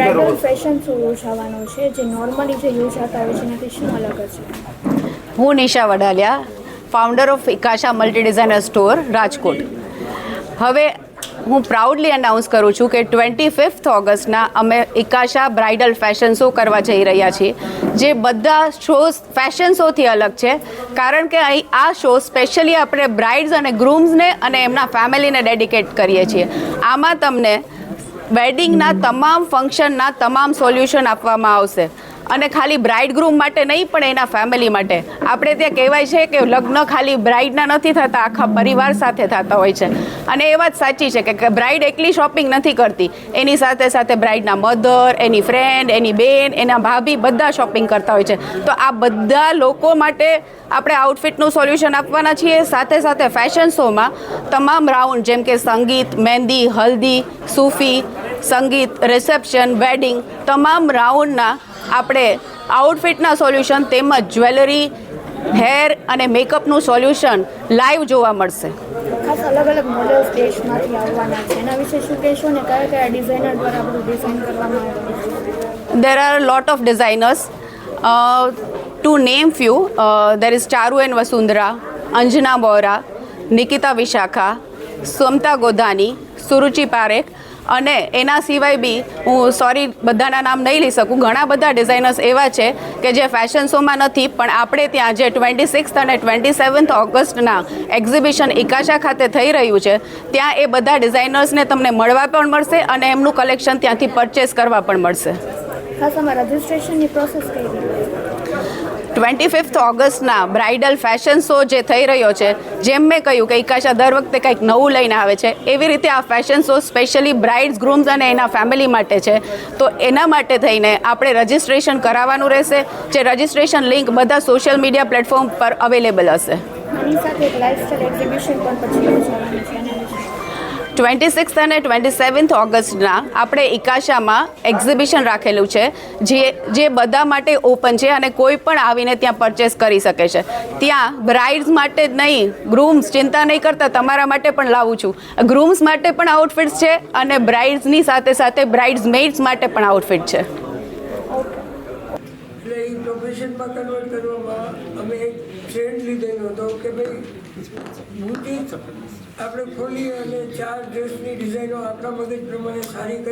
Bridal fashion show યોજાવાનો છે. જે normally જે યોજાતા હોય છે એનાથી શું અલગ હશે? હું Nisha Vadaliya founder of Ikasha multi designer store Rajkot. હવે હું પ્રાઉડલી અનાઉન્સ કરું છું કે ટ્વેન્ટી ફિફ્થ ઓગસ્ટના અમે ઇકાશા બ્રાઇડલ ફેશન શો કરવા જઈ રહ્યા છીએ જે બધા શોઝ ફેશન શોથી અલગ છે. કારણ કે અહીં આ શો સ્પેશિયલી આપણે બ્રાઇડ્સ અને ગ્રૂમ્સને અને એમના ફેમિલીને ડેડિકેટ કરીએ છીએ. આમાં તમને વેડિંગના તમામ ફંક્શનના તમામ સોલ્યુશન આપવામાં આવશે. અને ખાલી બ્રાઇડ ગ્રૂમ માટે નહીં, પણ એના ફેમિલી માટે. આપણે ત્યાં કહેવાય છે કે લગ્ન ખાલી બ્રાઇડના નથી થતા, આખા પરિવાર સાથે થતા હોય છે. અને એ વાત સાચી છે કે બ્રાઇડ એકલી શોપિંગ નથી કરતી. એની સાથે સાથે બ્રાઇડના મધર એની ફ્રેન્ડ એની બેન, એના ભાભી બધા શોપિંગ કરતા હોય છે. તો આ બધા લોકો માટે આપણે આઉટફિટનું સોલ્યુશન આપવાના છીએ. સાથે સાથે ફેશન શોમાં તમામ રાઉન્ડ જેમ કે સંગીત, મહેંદી, હલ્દી, સૂફી સંગીત રિસેપ્શન વેડિંગ તમામ રાઉન્ડના આપણે આઉટફિટના સોલ્યુશન તેમજ જ્વેલરી હેર અને મેકઅપનું સોલ્યુશન લાઈવ જોવા મળશે. ખાસ અલગ અલગ મોડલ્સ દેશમાંથી આવવાના છે. એના વિશે શું કહેશો ને? કયા કયા ડિઝાઇનર દ્વારા બધું ડિઝાઇન કરવામાં આવ્યું છે? There are a lot of designers. uh, to name few uh, there is charu and vasundhara anjana bohra nikita vishakha સમતા ગોધાની સુરુચિ પારેખ અને એના સિવાય બી હું સોરી બધાના નામ નહીં લઈ શકું. ઘણા બધા ડિઝાઇનર્સ એવા છે કે જે ફેશન શોમાં નથી, પણ આપણે ત્યાં જે ટ્વેન્ટી સિક્સ અને ટ્વેન્ટી સેવન્થ ઓગસ્ટના એક્ઝિબિશન ઇકાશા ખાતે થઈ રહ્યું છે, ત્યાં એ બધા ડિઝાઇનર્સને તમને મળવા પણ મળશે અને એમનું કલેક્શન ત્યાંથી પરચેસ કરવા પણ મળશે. ખાસ આમાં રજિસ્ટ્રેશનની ટ્વેન્ટી ફિફ્થ ઓગસ્ટના બ્રાઇડલ ફેશન શો જે થઈ રહ્યો છે, જેમ મેં કહ્યું કે ઇકાશા દર વખતે કંઈક નવું લઈને આવે છે, એવી રીતે આ fashion show specially brides grooms અને એના ફેમિલી માટે છે. તો એના માટે થઈને આપણે રજિસ્ટ્રેશન કરાવવાનું રહેશે, જે રજિસ્ટ્રેશન લિંક બધા સોશિયલ મીડિયા પ્લેટફોર્મ પર અવેલેબલ હશે. પણ ટ્વેન્ટી સિક્સ અને ટ્વેન્ટી સેવન્થ ઓગસ્ટના આપણે ઇકાશામાં એક્ઝિબિશન રાખેલું છે, જે જે બધા માટે ઓપન છે અને કોઈ પણ આવીને ત્યાં પરચેસ કરી શકે છે. ત્યાં બ્રાઇડ્સ માટે જ નહીં ગ્રૂમ્સ ચિંતા નહીં કરતા, તમારા માટે પણ લાવું છું. ગ્રૂમ્સ માટે પણ આઉટફિટ્સ છે અને બ્રાઇડ્સની સાથે સાથે બ્રાઇડ્સ મેઇડ્સ માટે પણ આઉટફિટ છે. એ પ્રોફેશનમાં કન્વર્ટ કરવામાં અમે એક ટ્રેન્ડ લીધેલો હતો કે ભાઈ બુટી આપણે ખોલી અને ચાર ડ્રેસની ડિઝાઇનો આપણા મગજ પ્રમાણે સારી કરે